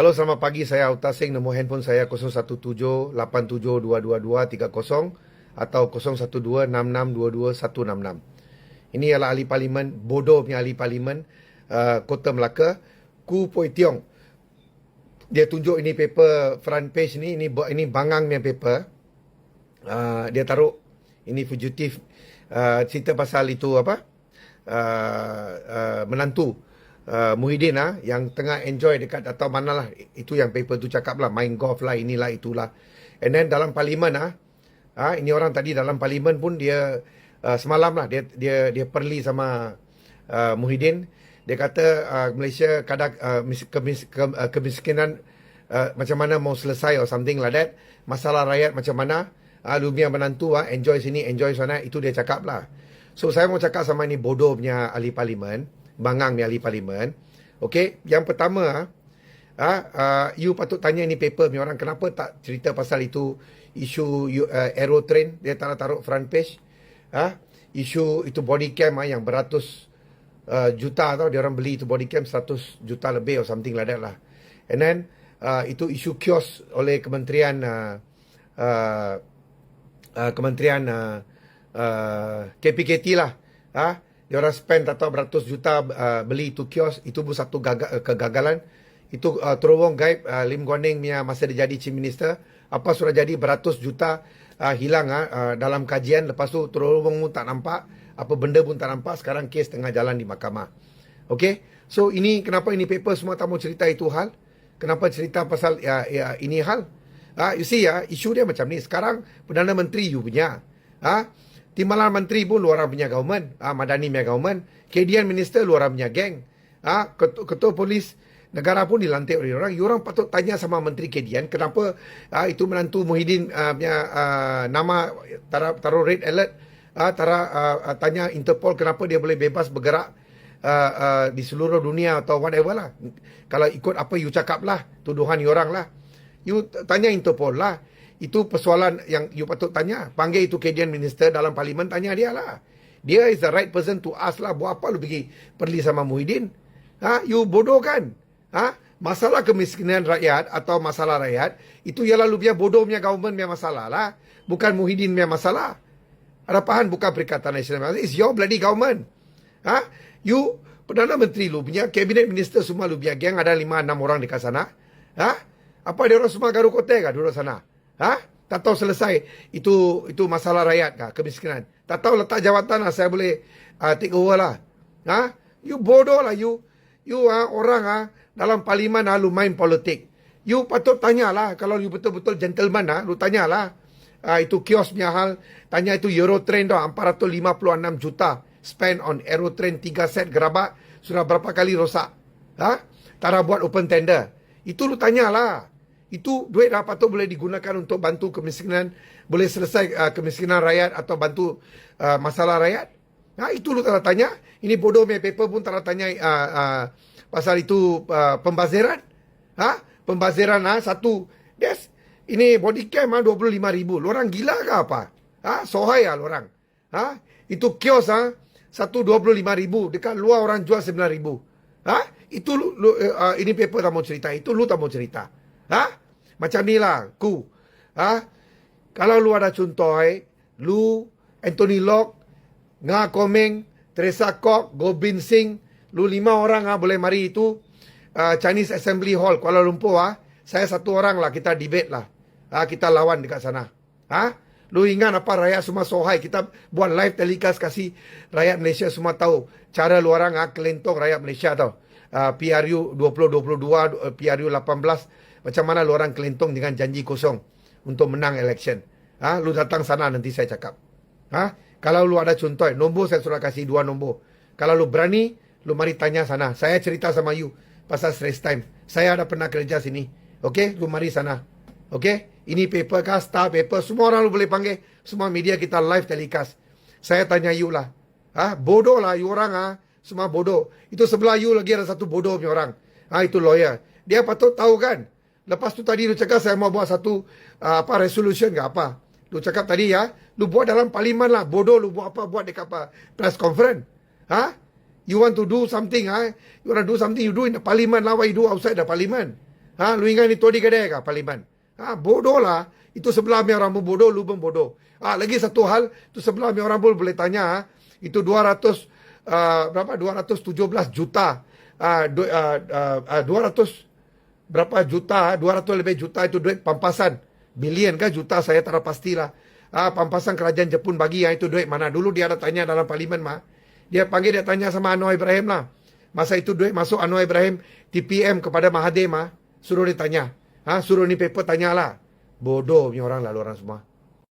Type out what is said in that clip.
Halo, selamat pagi. Saya Auta Singh. Nombor handphone saya 017-87-222-30 atau 012-6622-166. Ini ialah ahli parlimen, bodoh punya ahli parlimen uh, Kota Melaka, Ku Poi Tiong. Dia tunjuk ini paper front page ni, ini ini bangang punya paper. Uh, dia taruh ini fugitif uh, cerita pasal itu apa? Uh, uh, menantu uh, Muhyiddin ah yang tengah enjoy dekat atau manalah itu yang paper tu cakap lah main golf lah inilah itulah. And then dalam parlimen ah ah ini orang tadi dalam parlimen pun dia uh, semalam lah dia dia dia perli sama uh, Muhyiddin. Dia kata uh, Malaysia kadang uh, kemis, ke, uh, kemiskinan uh, macam mana mau selesai or something like that. Masalah rakyat macam mana uh, lumia menantu ah enjoy sini enjoy sana itu dia cakap lah. So saya mau cakap sama ni bodoh punya ahli parlimen bangang ni ahli parlimen. Okey, yang pertama ah uh, you patut tanya ni paper ni orang kenapa tak cerita pasal itu isu uh, aero train dia tak taruh front page. Ah, isu itu body cam ah, yang beratus uh, juta tau dia orang beli itu body cam 100 juta lebih or something like that lah. And then uh, itu isu kios oleh kementerian uh, uh, uh, kementerian uh, uh, KPKT lah. Ah, dia orang spend tak tahu beratus juta uh, beli itu kios itu pun satu gagal, uh, kegagalan. Itu uh, terowong gaib uh, Lim Guan Eng punya masa dia jadi chief minister. Apa sudah jadi beratus juta uh, hilang uh, uh, dalam kajian. Lepas tu terowong pun tak nampak. Apa benda pun tak nampak. Sekarang kes tengah jalan di mahkamah. Okay, so ini kenapa ini paper semua tak mau cerita itu hal? Kenapa cerita pasal ya, ya ini hal? Ah, uh, you see ya, isu dia macam ni. Sekarang Perdana Menteri you punya. Ah, uh, Timbalan menteri pun luar punya government. Ah, Madani punya government. KDN minister luar punya geng. Ah, ketua, ketua polis negara pun dilantik oleh orang. Orang patut tanya sama menteri KDN kenapa ah, itu menantu Muhyiddin ah, punya ah, nama taruh, taruh red alert. Ah, taruh, ah, tanya Interpol kenapa dia boleh bebas bergerak uh, uh, di seluruh dunia atau whatever lah. Kalau ikut apa you cakap lah, tuduhan orang lah. You tanya Interpol lah. Itu persoalan yang you patut tanya. Panggil itu KDN Minister dalam parlimen, tanya dia lah. Dia is the right person to ask lah. Buat apa lu pergi perli sama Muhyiddin? Ha? You bodoh kan? Ha? Masalah kemiskinan rakyat atau masalah rakyat, itu ialah lu biar bodoh punya government punya masalah lah. Bukan Muhyiddin punya masalah. Harapan bukan Perikatan Nasional. It's your bloody government. Ha? You, Perdana Menteri lu punya, Cabinet Minister semua lu punya geng, ada lima enam orang dekat sana. Ha? Apa dia orang semua garu kotek kah duduk sana? Ha? Tak tahu selesai itu itu masalah rakyat kah kemiskinan. Tak tahu letak jawatan lah saya boleh uh, take over lah. Ha? You bodoh lah you. You ha, orang ha, dalam parlimen ha, lu main politik. You patut tanyalah kalau you betul-betul gentleman ha, lu tanyalah. Uh, itu kios punya hal. Tanya itu Eurotrain dah 456 juta spend on Aerotrain 3 set gerabak. Sudah berapa kali rosak. Ha? Tara buat open tender. Itu lu tanyalah. Itu duit dah patut boleh digunakan untuk bantu kemiskinan, boleh selesai uh, kemiskinan rakyat atau bantu uh, masalah rakyat. Ha, itu lu tak tanya. Ini bodoh punya paper pun tak tanya uh, uh, pasal itu uh, pembaziran. Ha? Pembaziran ha? satu. Yes. Ini body cam ha? 25 ribu. Lorang gila ke apa? Ha? Sohai lah lorang. Ha? Itu kios ha? Satu 25 ribu. Dekat luar orang jual 9 ribu. Ha? Itu lu, lu, uh, ini paper tak mau cerita. Itu lu tak mau cerita. Ha? Macam ni lah, ku. Ha? Kalau lu ada contoh, eh, lu, Anthony Locke, Nga Komeng, Teresa Kok, Gobin Singh, lu lima orang ha, boleh mari itu uh, Chinese Assembly Hall, Kuala Lumpur. Ha? Saya satu orang lah, kita debate lah. Ha? Kita lawan dekat sana. Ha? Lu ingat apa rakyat semua sohai. Kita buat live telecast kasih rakyat Malaysia semua tahu. Cara lu orang ha, kelentong rakyat Malaysia tau. Uh, PRU 2022, PRU 18, macam mana lu orang kelentong dengan janji kosong untuk menang election. Ha? Lu datang sana nanti saya cakap. Ha? Kalau lu ada contoh, nombor saya sudah kasih dua nombor. Kalau lu berani, lu mari tanya sana. Saya cerita sama you pasal stress time. Saya ada pernah kerja sini. Okay? Lu mari sana. Okay? Ini paper kah, star paper. Semua orang lu boleh panggil. Semua media kita live telecast. Saya tanya you lah. Ha? Bodoh lah you orang. Ha? Semua bodoh. Itu sebelah you lagi ada satu bodoh punya orang. Ha? Itu lawyer. Dia patut tahu kan? Lepas tu tadi lu cakap saya mau buat satu uh, apa resolution ke apa. Lu cakap tadi ya, lu buat dalam parlimen lah. Bodoh lu buat apa buat dekat apa press conference. Ha? You want to do something ha? You want to do something you do in the parliament lah. Why you do outside the parliament? Ha, lu ingat ni Todi Kedai kah parlimen? Ha, bodoh lah. Itu sebelah orang pun bodoh, lu pun bodoh. Ha, lagi satu hal, tu sebelah orang pun boleh tanya, ha, itu 200 uh, berapa 217 juta uh, du, uh, uh, uh, 200 berapa juta? 200 lebih juta itu duit pampasan. Bilion kan juta? Saya tak pastilah. Ah pampasan kerajaan Jepun bagi yang itu duit mana? Dulu dia ada tanya dalam parlimen mah dia panggil dia tanya sama Anwar Ibrahim lah. Masa itu duit masuk Anwar Ibrahim TPM kepada Mahathir mah suruh dia tanya. Ha suruh ni paper tanyalah bodoh punya orang lalu orang semua